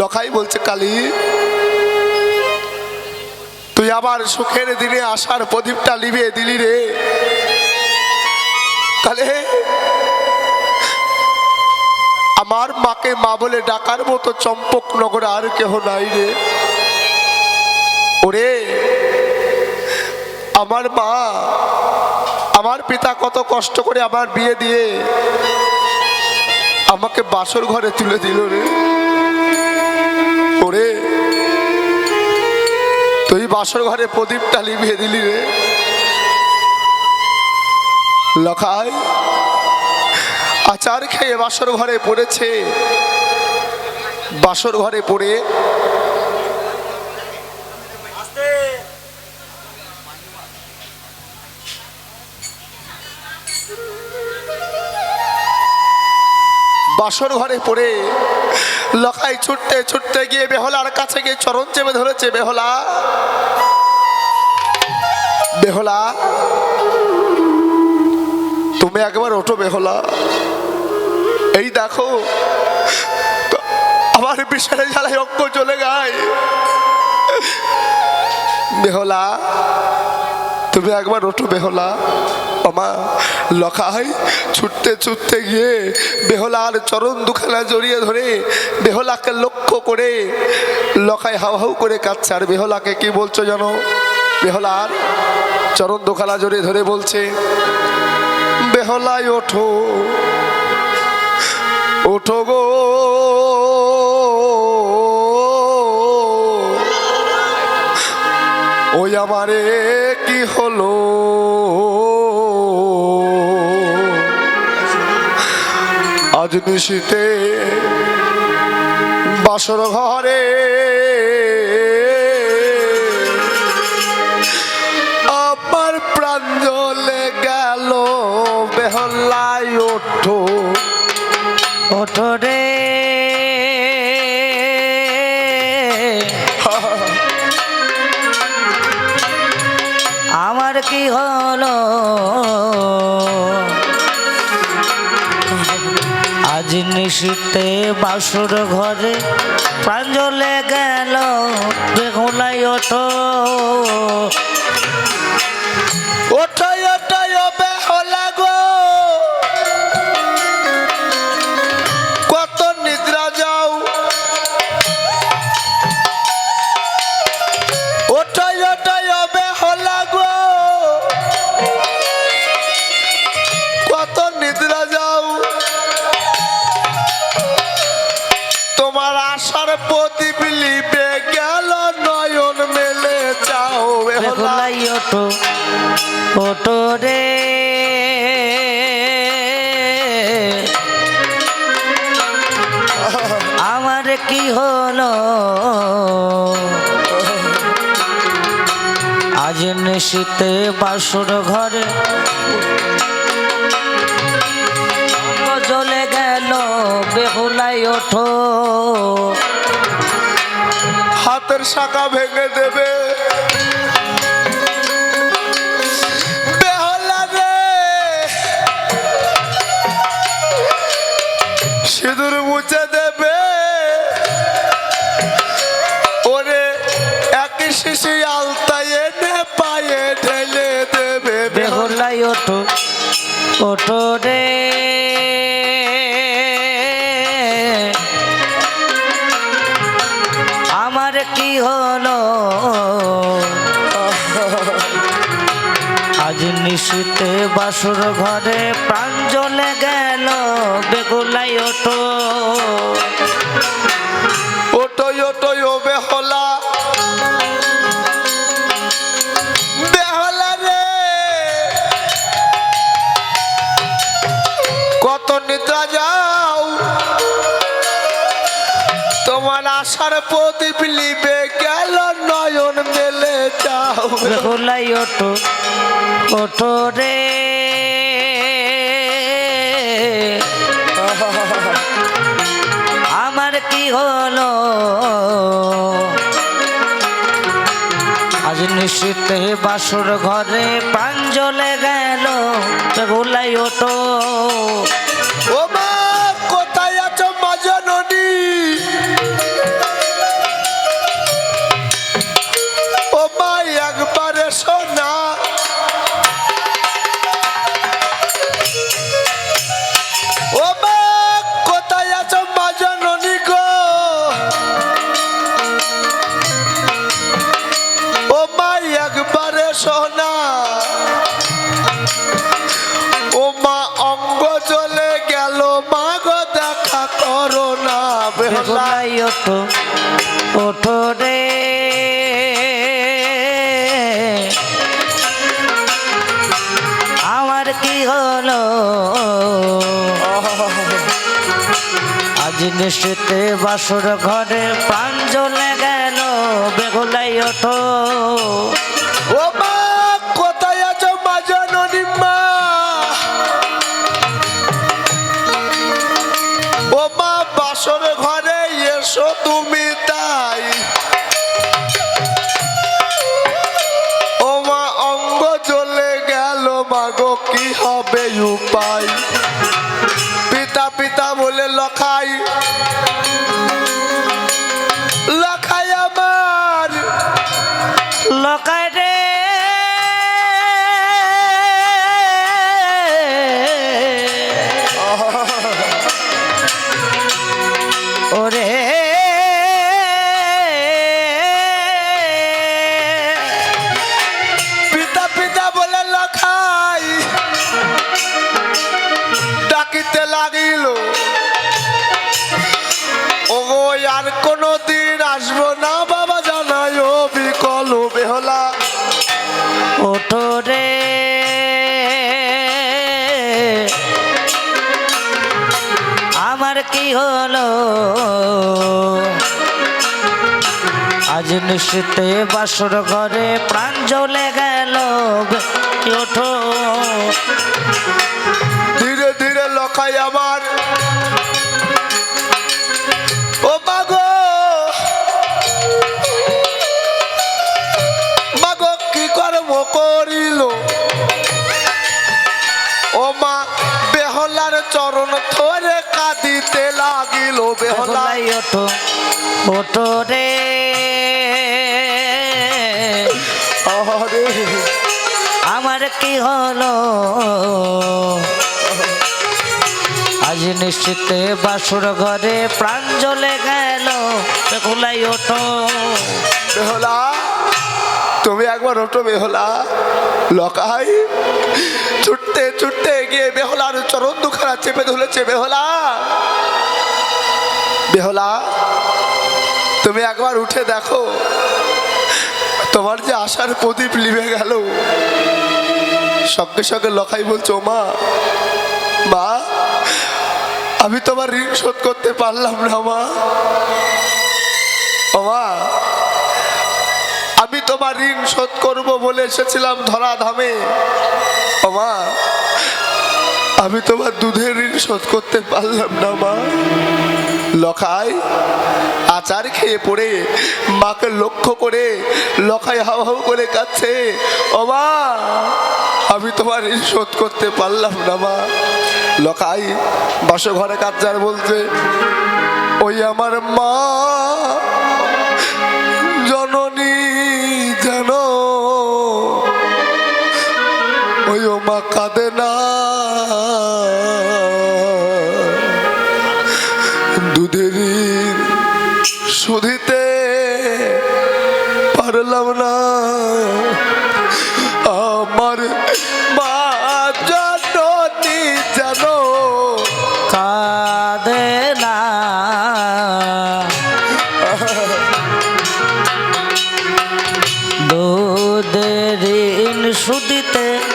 লখাই বলছে, কালী, তুই আবার সুখের দিনে আসার প্রদীপটা লিভিয়ে দিলি রে। কালে আমার মাকে মা বলে ডাকার মতো চম্পক নগরে আর কেহ নাই রে। ওরে, আমার মা, আমার পিতা কত কষ্ট করে আমার বিয়ে দিয়ে আমাকে বাসর ঘরে তুলে দিল রে। তুই বাসর ঘরে প্রদীপটা লিভিয়ে দিলি রে। লখাই, আচার খেয়ে বাসর ঘরে পড়েছে। বাসর ঘরে পড়ে বাসর ঘরে পড়ে লখাই ছুটতে ছুটতে গিয়ে বেহলার কাছে গিয়ে চরণ চেপে ধরেছে, বেহলা। বেহলা, তুমি একবার ওঠো বেহলা। এই দেখো, আমার বিশালে জ্বালায় অঙ্ক চলে গায় বেহলা, তুমি একবার ওঠো বেহলা। আমা লখাই ছুটতে ছুটতে গিয়ে বেহলার চরণ দুখানা জড়িয়ে ধরে বেহলাকে লক্ষ্য করে লখায় হাউ হাউ করে কাঁদছে। আর বেহলাকে কি বলছো জানো? বেহলার চরণ দুখানা জড়িয়ে ধরে বলছে, বেহলায় ওঠো ওঠো গো। ওই আমারে আজ নিশিতে বাসর ঘরে নিশীতে বাসুর ঘরে প্রাঞ্জলে গেল বেহুলাই ওঠো প্রদীপ লিবে মেলে বেহলা বেহুলাই ওঠো ওঠো রে। আমার কি হলো? আজ নিশীতে বাসুর ঘরে জ্বলে গেল, বেহুলাই ওঠো। হাতের শাখা ভেঙে দেবে। সিঁদুর মুছে দেবে। ওরে শিশি পায়ে ঢেলে দেবে। বেহালা বেহুলাই ওঠো ওঠো রে। নিশীতে বাসুর ঘরে প্রাণ জ্বলে গেল বেগুলাই ওটো। ওটোই ওটোই ও বেহলা। বেহলা রে। কত নিদ্রা যাও। তোমার আশার প্রদীপ লিবে গেল নয়ন মেলে যাও। বেগুলাই ওঠো ওঠো রে। আমার কি হলো? আজ নিশ্চিতে বাসুর ঘরে পাঞ্জলে গেল বেগুলাই ওঠো। ওঠো ওঠো রে। আমার কি হলো? আজ নিশ্চিতে বাসুর ঘরে প্রাণ জ্বলে গেল, বেগুলাই ওঠো। হলো। আজ নিশ্চিতে বাসর ঘরে প্রাণ জ্বলে গেল ধীরে ধীরে লখাই আমার বেহুলাই ওঠো ওঠো রে। আরে আমার কি হলো? আজ নিশ্চিতে বাসুর ঘরে প্রাণ জ্বলে গেল। বেহুলাই ওঠো। বেহলা তুমি একবার ওঠো বেহলা। লকাই ছুটতে ছুটতে গিয়ে বেহলার চরণ দুখানা চেপে ধরেছে বেহলা। বেহলা, তুমি একবার উঠে দেখো, তোমার যে আশার প্রদীপ লিভে গেল। সঙ্গে সঙ্গে লখাই বলছো মা মা, আমি তোমার ঋণ শোধ করতে পারলাম না, মা। মা, আমি তোমার ঋণ শোধ করব বলে এসেছিলাম ধরা ধামে ও মা আমি তোমার দুধের ঋণ শোধ করতে পারলাম না, মা। লখাই আচার খেয়ে পড়ে, মাকে লক্ষ্য করে লখাই হাও হাও করে কাচ্ছে ও মা, আমি তোমার ঋণ শোধ করতে পারলাম না, মা। লখাই বাসো ঘরে কাচার বলছে, ওই আমার মা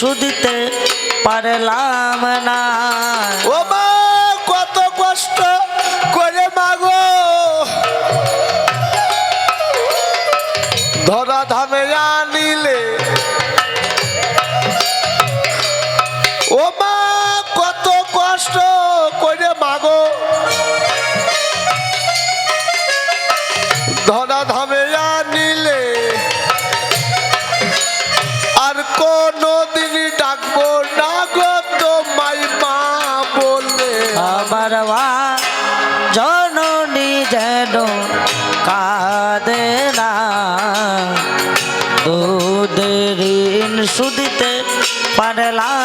ঋণ সুদিতে পারলাম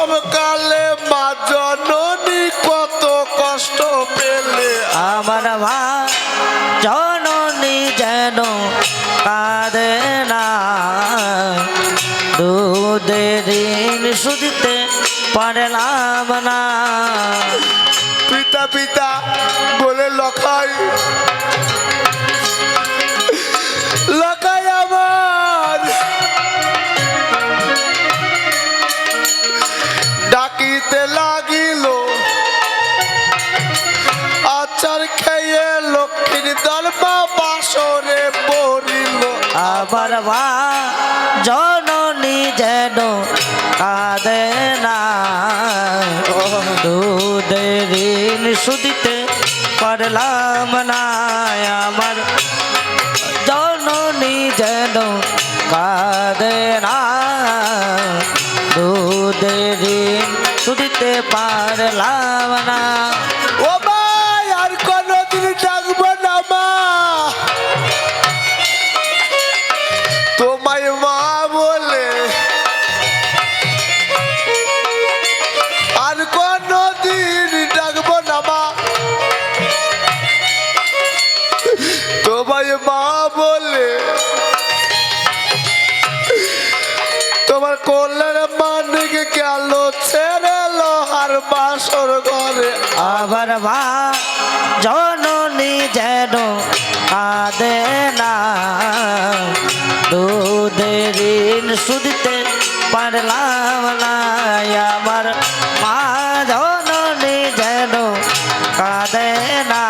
প্রসব কালে মা জননী কত কষ্ট পেলে। আমার মা জননী যেন কাঁদে না। দুধের ঋণ শুধিতে পারলাম না। পিতা পিতা বলে লখাই বাসরে পড়িল। আবার মা জননী যেন কাঁদে না। দুধের ঋণ শুধিতে পারলাম না। আমার জননী যেন কাঁদে না। দুধের ঋণ শুধিতে পারলাম না। মা জননী যেন কাঁদে না। দুধের ঋণ শুধিতে পারলাম না, আমার মা জননী যেন কাঁদে না।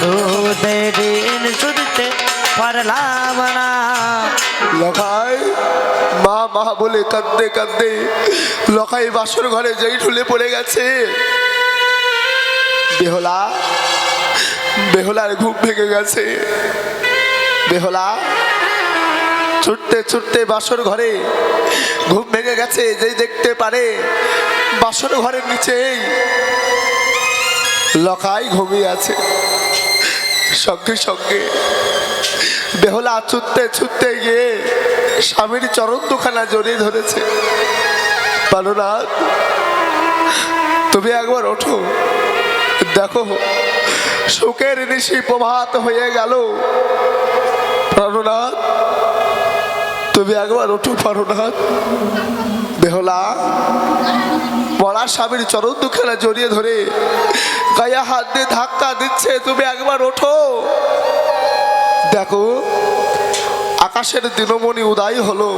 দুধের ঋণ শুধিতে পারলাম না। লখাই, মা মা বলে কাঁদতে কাঁদতে লখাই বাসর ঘরে যেই ঢুলে পড়ে গেছে। বেহলা, বেহলার ঘুম ভেঙে গেছে। বেহলা, ছুটতে ছুটতে বাসর ঘরে ঘুম ভেঙে গেছে, যেই দেখতে পারে বাসর ঘরের নিচেই লখাই ঘুমিয়ে আছে। সঙ্গে সঙ্গে বেহলা ছুটতে ছুটতে গিয়ে স্বামীর চরণ দুখানা জড়িয়ে ধরেছে। পালনাথ তুমি একবার ওঠো। দেখো, সুখের নিশি প্রভাত হয়ে গেল। প্রাণনাথ, তুমি একবার ওঠো প্রাণনাথ। বেহলা মরা স্বামীর চরণ দুখানা জড়িয়ে ধরে গায়ে হাত দিয়ে ধাক্কা দিচ্ছে, তুমি একবার ওঠো। দেখো, আকাশের দিনমণি উদয় হলো।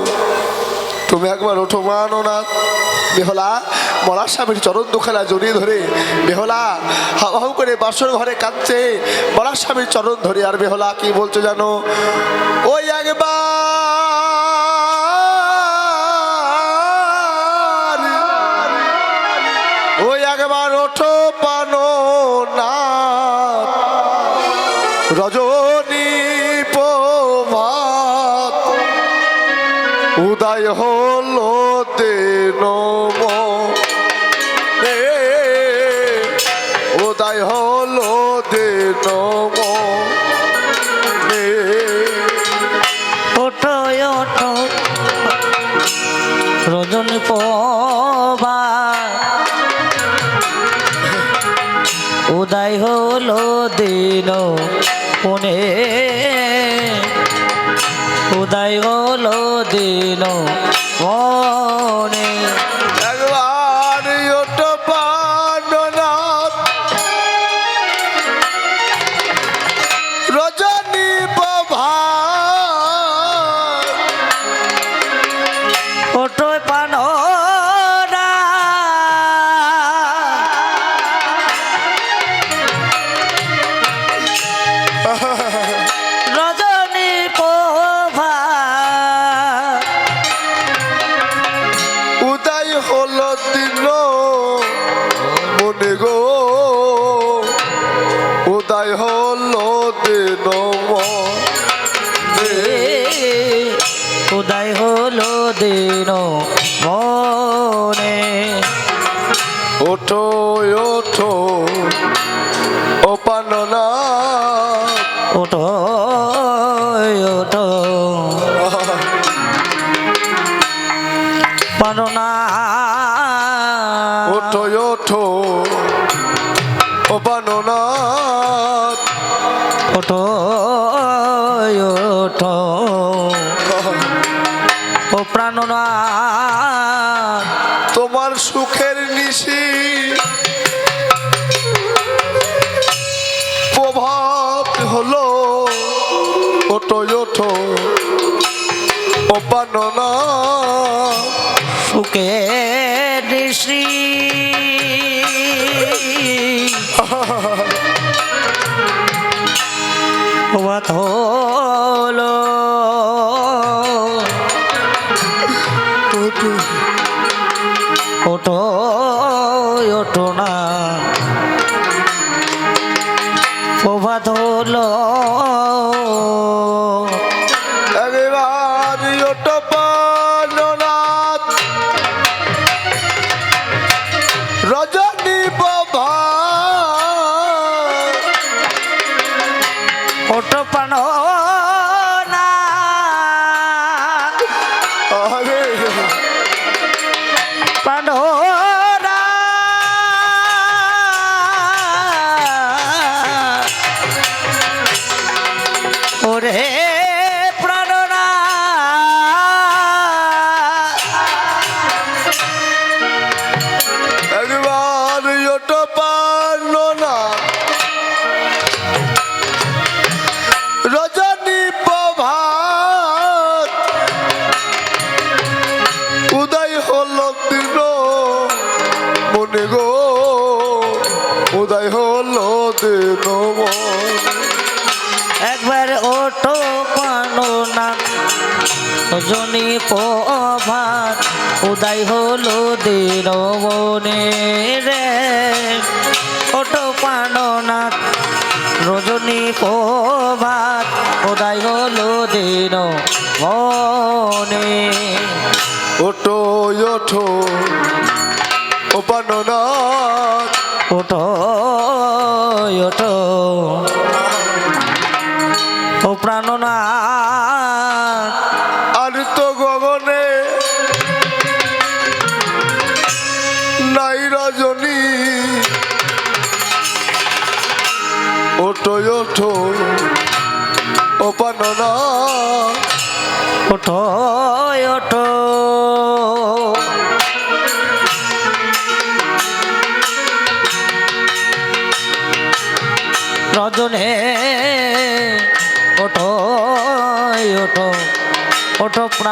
তুমি একবার ওঠো মাননাথ বেহলা মরা স্বামীর চরণ দুখানা জড়িয়ে ধরে বেহলা হাউ করে বাসর ঘরে কাঁদছে। মলার স্বামীর চরণ ধরে আর বেহলা কি বলছো জানো? ওই একবার দুজন পোবা উদয় হলো দিন পুনে উদয় হলো দিন পনে উদয় হলো দিন মনে। ওঠো কে ঋষি উদয় হলো দিন মনে রে। ওটো পাননাথ রজনী প্রভাত উদয় হলো দিন মনে। ওটো ওঠো ও পাননাথ ওঠো ওঠো।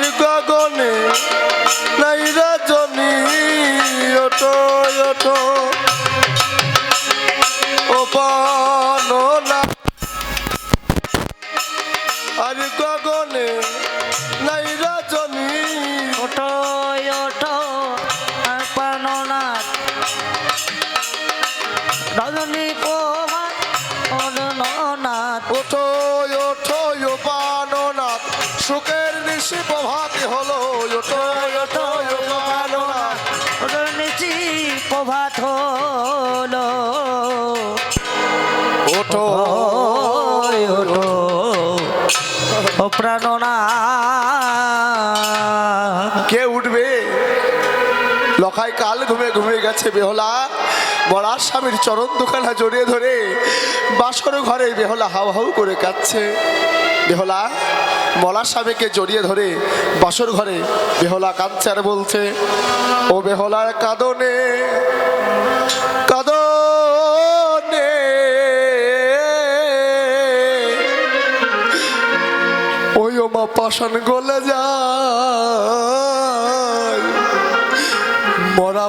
baby, go, go. হলো প্রাণনা কে উঠবে? লখাই কাল ঘুমে ঘুমে গেছে বেহলা। বড়ার স্বামীর চরণ দুখানা জড়িয়ে ধরে বাসর ঘরে বেহলা হাউ হাউ করে কাচ্ছে বেহলা মলার স্বামীকে জড়িয়ে ধরে বাসর ঘরে বেহলা কাঁদছে আর বলছে, ও বেহলার কাঁদনে কাঁদনে পাশান গলে যায়। মরা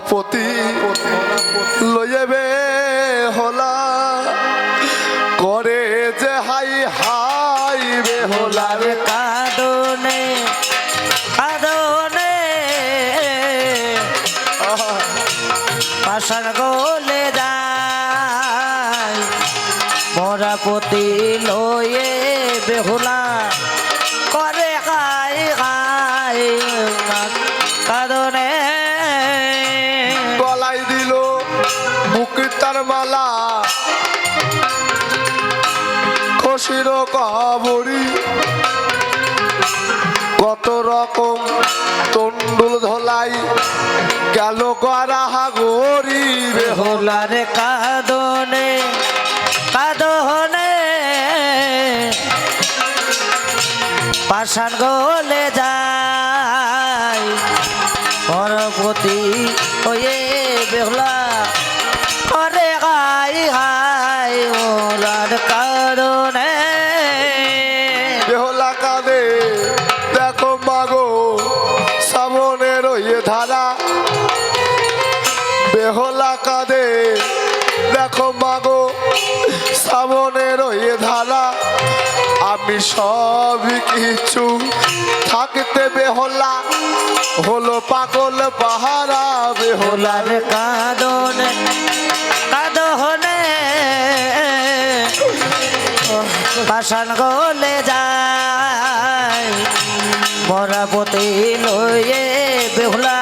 মুক্তির মালা খসির কাবড়ি কত রকম তন্ডুল ধলাই গেল গড়া গরি বেহ হোলার কাদনে কাদনে। পাশান গোলে যায়। পরপতি কিছু থাকতে বেহলা হলো পাগল পাহারা বেহলা। হোলার কাদনে কাদনে। পাশান গলে যায় মরাপতি লয়ে বেহুলা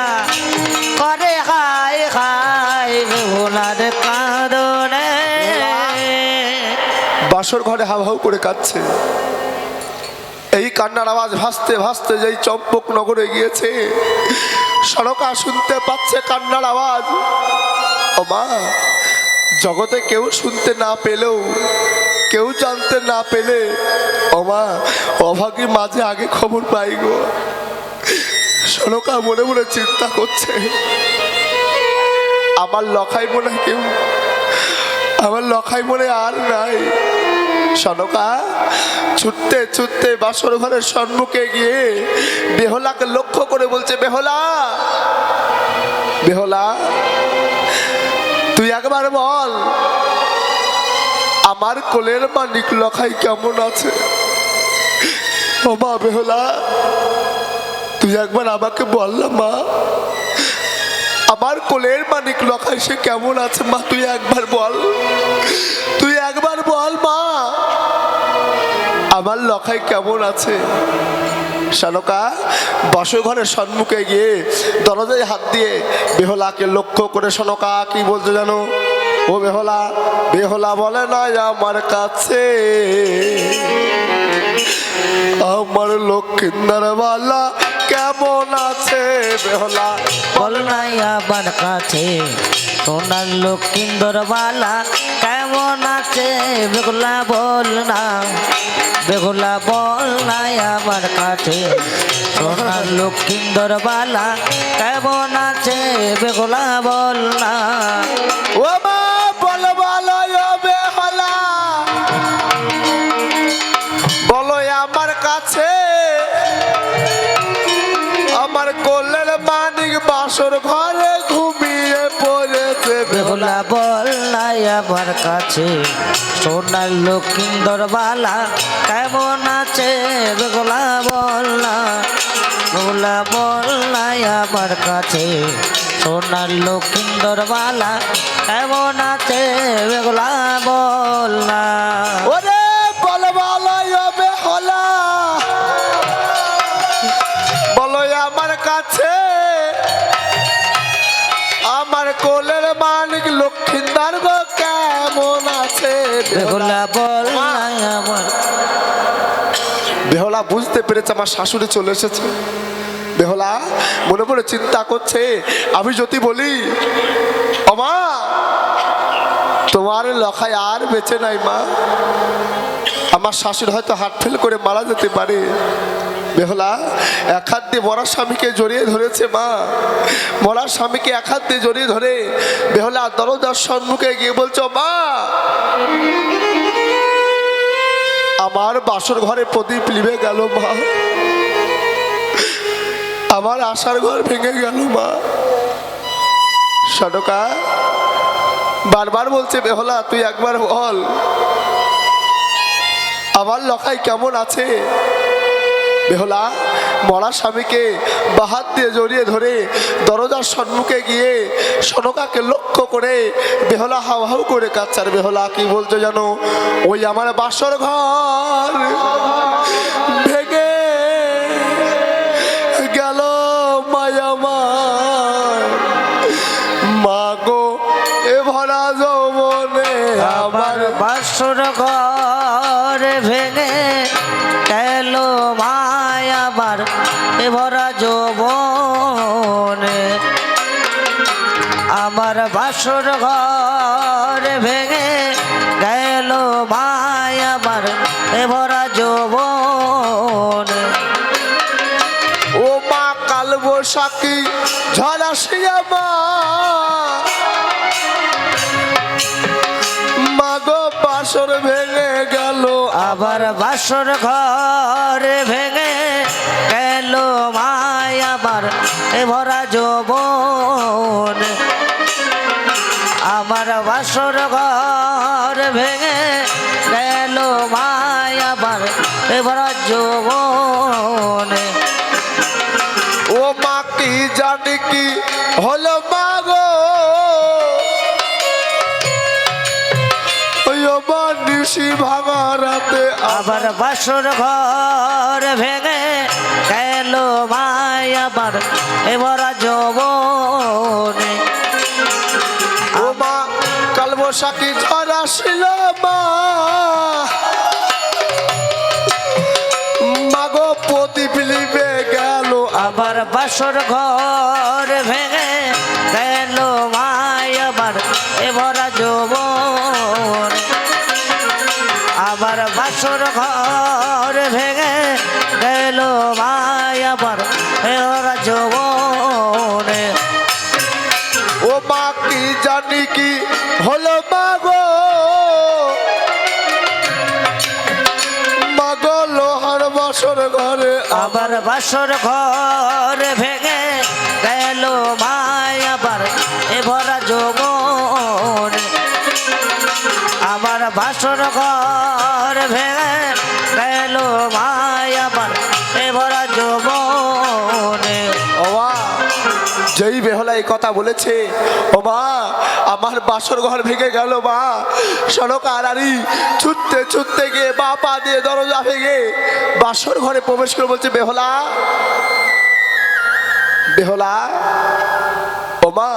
করে খাই খাই বেহুলার কাদনে। বাসর ঘরে হাউ করে কাঁদছে। কান্নার আওয়াজ ভাসতে ভাসতে যেই চম্পক নগরে গিয়েছে, সড়কা শুনতে পাচ্ছে কান্নার আওয়াজ। ও মা, জগতে কেউ শুনতে না পেলেও, কেউ জানতে না পেলে, ও মা অভাগী মাঝে আগে খবর পাই গো। সড়কা মনে মনে চিন্তা করছে, আমার লখাই মনে কেউ, আমার লখাই মনে আর নাই। সনকা ছুটতে ছুটতে বাসর ঘরের সম্মুখে গিয়ে বেহলাকে লক্ষ্য করে বলছে, বেহলা বেহলা, তুই একবার বল, আমার কোলের মানিক লখাই কেমন আছে? ও মা, বেহলা, তুই একবার আমাকে বল না মা। আমার কোলের মানিক লখাই সে কেমন আছে মা, তুই একবার বল। তুই একবার বল, মা। আমার লখাই কেমন আছে? শানকা বসঘরের সম্মুখে গিয়ে দরজায় হাত দিয়ে বেহলাকে লক্ষ্য করে সনকা কি বলছে জানো? ও বেহলা বেহলা বলে না আমার কাছে। আমার লক্ষ্মীন্দর বালা কেমন আছে বেহলা? বল নাই আমার কাছে সোনার লক্ষ্মীন্দর বালা কেমন আছে? বেগুলা বল না বেগুলা বল নাই আমার কাছে সোনার লক্ষ্মীন্দর বালা কেমন আছে? বেগুলা বল না। ও বাসর ঘরে ঘুমিয়ে পড়েছে বেহলা। বল নাই আমার কাছে সোনার লক্ষ্মীন্দর বালা কেমন আছে? বেগুলা বল না বেগুলা বল নাই আমার কাছে সোনার লক্ষিন্দর বালা কেমন আছে? বেগুলা বল না। ওরে কোলের মানিক লক্ষ্মীদার গো কেমন আছে বেগুলা বল আমার। বেহলা বুঝতে পেরেছে আমার শাশুড়ি চলে এসেছে। বেহলা মনে মনে চিন্তা করছে আমি যদি বলি অমা তোমার লখায় আর বেঁচে নাই মা। আমার শাশুড়ি হয়তো হাট ফেল করে মারা যেতে পারে। বেহলা, এক হাত দিয়ে মরার স্বামীকে জড়িয়ে ধরেছে মা। মরার স্বামীকে এক হাত দিয়ে জড়িয়ে ধরে বেহলা দরজার সম্মুখে গিয়ে বলছো, মা, আমার বাসর ঘরে প্রদীপ লিবে গেল মা। আমার আশার ঘর ভেঙে গেল মা। সডকা বারবার বলছে, বেহলা, তুই একবার বল, আমার লখাই কেমন আছে? বেহলা মরা স্বামীকে বাহাত দিয়ে জড়িয়ে ধরে দরজার সম্মুখে গিয়ে সনকাকে লক্ষ্য করে বেহলা হাউ হাউ করে কাচ্চার বেহলা কি বলছো জানো? ওই আমার বাসর ঘর ভেঙে গেল মায়ামার মা গো এ ভরা যৌবনে আমার বাসর ঘর আমার বাসর ঘর ভেঙে গেল মায় আবার এ ভরা যৌবনে। ও মা কাল বৈশাখী ঝড় আসিয়া মা বাসর ভেঙে গেল। আবার বাসর ঘর ভেঙে গেল মায় আবার এ ভরা যৌবন। আমার বাসর ঘর ভেঙে গেল মায় আবার এ ভরা যৌবন। ও মা কি জানি কি হলো মা গো? ওই নিশি ভাঙা রাতে আবার বাসর ঘর ভেঙে গেল মায় আবার এ ভরা যৌবনে। ঝড় আসিল মা? মাগো, প্রদীপ লিবে গেল, আবার বাসর ঘর ভেঙে গেল মায় আবার এ ভরা যৌবন। আবার বাসর ঘর ভেঙে গেল মায় আবার এ ভরা যৌবনে। ও মা, কি জানি কি হলো মাগো। মাগো লোহার বাসর ঘরে আবার বাসর ঘর ভেঙে গেল মায় আবার এ ভরা যৌবন। আবার বাসর ঘর ভেঙে গেল মায় আবার যেই বেহলা এই কথা বলেছে, ও মা, আমার বাসর ঘর ভেঙে গেল মা। সড়ক আড়ারি ছুটতে ছুটতে গিয়ে বা পা দিয়ে দরজা ভেঙে বাসর ঘরে প্রবেশ করে বলছে, বেহলা বেহলা, ও মা